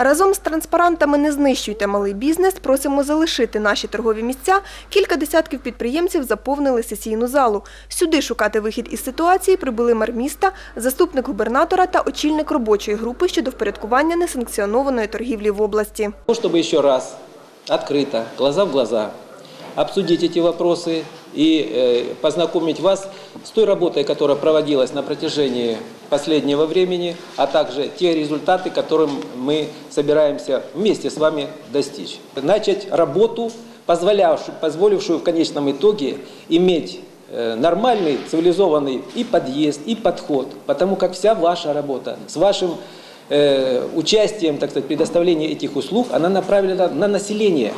Разом з транспарантами «Не знищуйте малий бізнес» просимо залишити наші торгові місця. Кілька десятків підприємців заповнили сесійну залу. Сюди шукати вихід із ситуації прибули мер міста, заступник губернатора та очільник робочої групи щодо впорядкування несанкціонованої торгівлі в області. Ну, Чтобы еще раз открыто, глаза в глаза, обсудить эти вопросы и э, познакомить вас с той работой, которая проводилась на протяжении последнего времени, а также те результаты, которым мы собираемся вместе с вами достичь. Начать работу, позволявшую, позволившую в конечном итоге иметь э, нормальный, цивилизованный и подъезд, и подход, потому как вся ваша работа с вашим э, участием, так сказать, предоставления этих услуг, она направлена на население.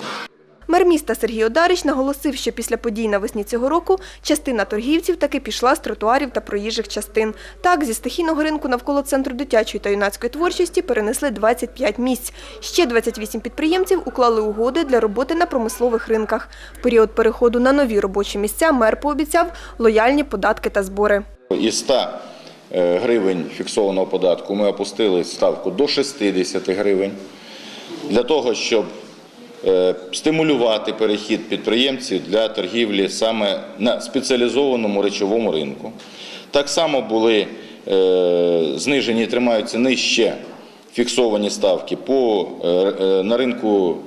Мер міста Сергій Одарич наголосив, що після подій навесні цього року частина торгівців таки пішла з тротуарів та проїжджих частин. Так, зі стихійного ринку навколо центру дитячої та юнацької творчості перенесли 25 місць. Ще 28 підприємців уклали угоди для роботи на промислових ринках. В період переходу на нові робочі місця мер пообіцяв лояльні податки та збори. Із 100 е, гривень фіксованого податку ми опустили ставку до 60 гривень для того, щоб стимулювати перехід підприємців для торгівлі саме на спеціалізованому речовому ринку. Так само були е, знижені, тримаються нижче фіксовані ставки по, е, е, на ринку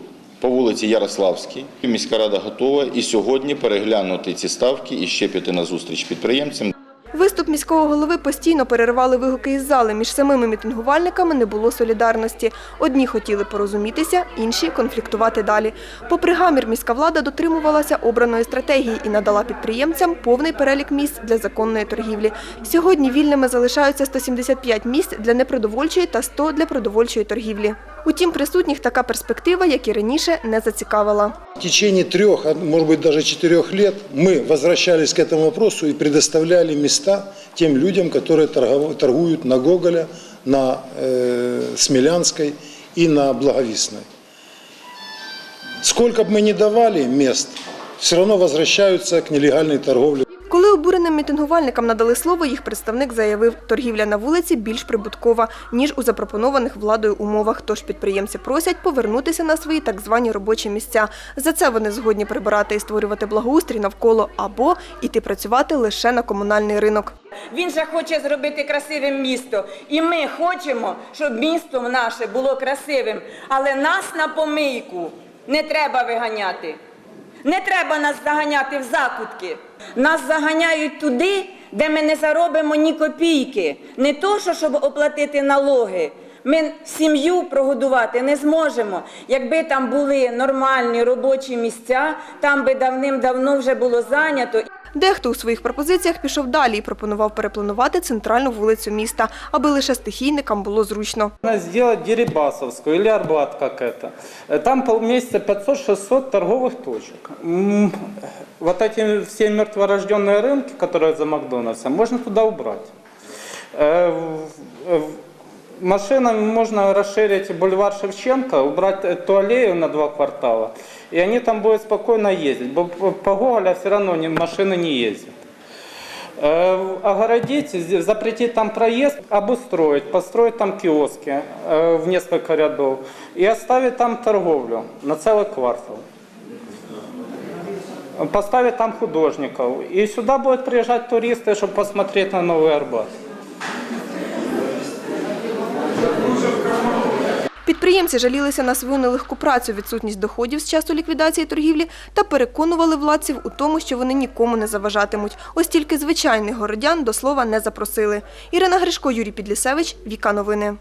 по вулиці Ярославській. Міська рада готова і сьогодні переглянути ці ставки і ще піти на зустріч підприємцям. Виступ міського голови постійно переривали вигуки із зали. Між самими мітингувальниками не було солідарності. Одні хотіли порозумітися, інші конфліктувати далі. Попри гамір, міська влада дотримувалася обраної стратегії і надала підприємцям повний перелік місць для законної торгівлі. Сьогодні вільними залишаються 175 місць для непродовольчої та 100 для продовольчої торгівлі. Утім, присутніх така перспектива, як і раніше, не зацікавила. В течение трех, а может быть даже четырех лет мы возвращались к этому вопросу и предоставляли места тем людям, которые торгов- торгуют на Гоголя, на э, Смелянской и на Благовестной. Сколько бы мы ни давали мест, все равно возвращаются к нелегальной торговле. Коли обуреним мітингувальникам надали слово, їх представник заявив, торгівля на вулиці більш прибуткова, ніж у запропонованих владою умовах. Тож підприємці просять повернутися на свої так звані робочі місця. За це вони згодні прибирати і створювати благоустрій навколо або іти працювати лише на комунальний ринок. Він же хоче зробити красивим місто. І ми хочемо, щоб місто наше було красивим. Але нас на помийку не треба виганяти. Не треба нас заганяти в закутки. Нас заганяють туди, де ми не заробимо ні копійки. Не то, що щоб оплатити налоги. Ми сім'ю прогодувати не зможемо. Якби там були нормальні робочі місця, там би давним-давно вже було зайнято. Дехто у своїх пропозиціях пішов далі і пропонував перепланувати центральну вулицю міста, аби лише стихійникам було зручно. Надо сделать Дерибасовскую или Арбат, как это. Э, Там поместится 500-600 торговых точек. М, Вот эти все мертворожденные рынки, которые за Макдональдсом, можно туда убрать. Э, в- в- Машинами можно расширить бульвар Шевченко, убрать эту аллею на два квартала, и они там будут спокойно ездить. Бо по- По Гоголя все равно ни- машины не ездят. Э, Огородить, з- запретить там проезд, обустроить, построить там киоски э, в несколько рядов и оставить там торговлю на целый квартал. Поставить там художников. И сюда будут приезжать туристы, чтобы посмотреть на Новый Арбат. Підприємці жалілися на свою нелегку працю, відсутність доходів з часу ліквідації торгівлі та переконували владців у тому, що вони нікому не заважатимуть. Ось тільки звичайних городян до слова не запросили. Ірина Гришко, Юрій Підлісевич, Віка Новини.